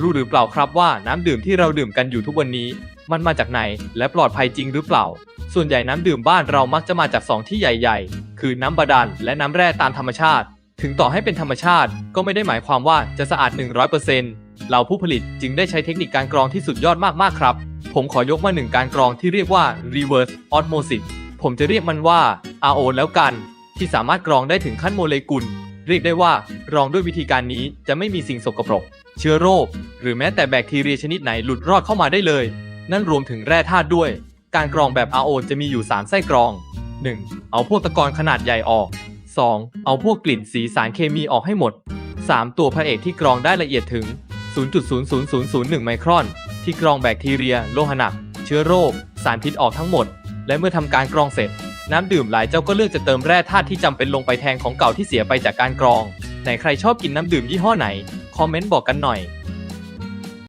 รู้หรือเปล่าครับว่าน้ำดื่มที่เราดื่มกันอยู่ทุกวันนี้ มันมาจากไหนและปลอดภัยจริงหรือเปล่า ส่วนใหญ่น้ำดื่มบ้านเรามักจะมาจากสองที่ใหญ่ๆ คือน้ำบาดาลและน้ำแร่ตามธรรมชาติ ถึงต่อให้เป็นธรรมชาติ ก็ไม่ได้หมายความว่าจะสะอาด 100%เราผู้ผลิตจึงได้ใช้เทคนิคการกรองที่สุดยอดมากๆครับ ผมขอยกมาหนึ่งการกรองที่เรียกว่า reverse osmosis ผมจะเรียกมันว่า RO แล้วกัน ที่สามารถกรองได้ถึงขั้นโมเลกุล เรียกได้ว่ากรองด้วยวิธีการนี้จะไม่มีสิ่งสกปรก เชื้อโรค หรือแม้แต่แบคทีเรียชนิดไหนหลุดรอดเข้ามาได้เลย นั่นรวมถึงแร่ธาตุด้วย การกรองแบบ RO จะมีอยู่ 3 ไส้กรอง 1. เอาพวกตะกอนขนาดใหญ่ออก 2. เอาพวกกลิ่นสีสารเคมีออกให้หมด 3. ตัวพระเอกที่กรองได้ละเอียดถึง 0.00001 ไมครอน ที่กรองแบคทีเรีย โลหะหนัก เชื้อโรค สารพิษออกทั้งหมด และเมื่อทำการกรองเสร็จ น้ำดื่มหลายเจ้าก็เลือกจะเติมแร่ธาตุที่จำเป็นลงไปแทนของเก่าที่เสียไปจากการกรอง ไหนใครชอบกินน้ำดื่มยี่ห้อไหน คอมเมนต์บอกกันหน่อย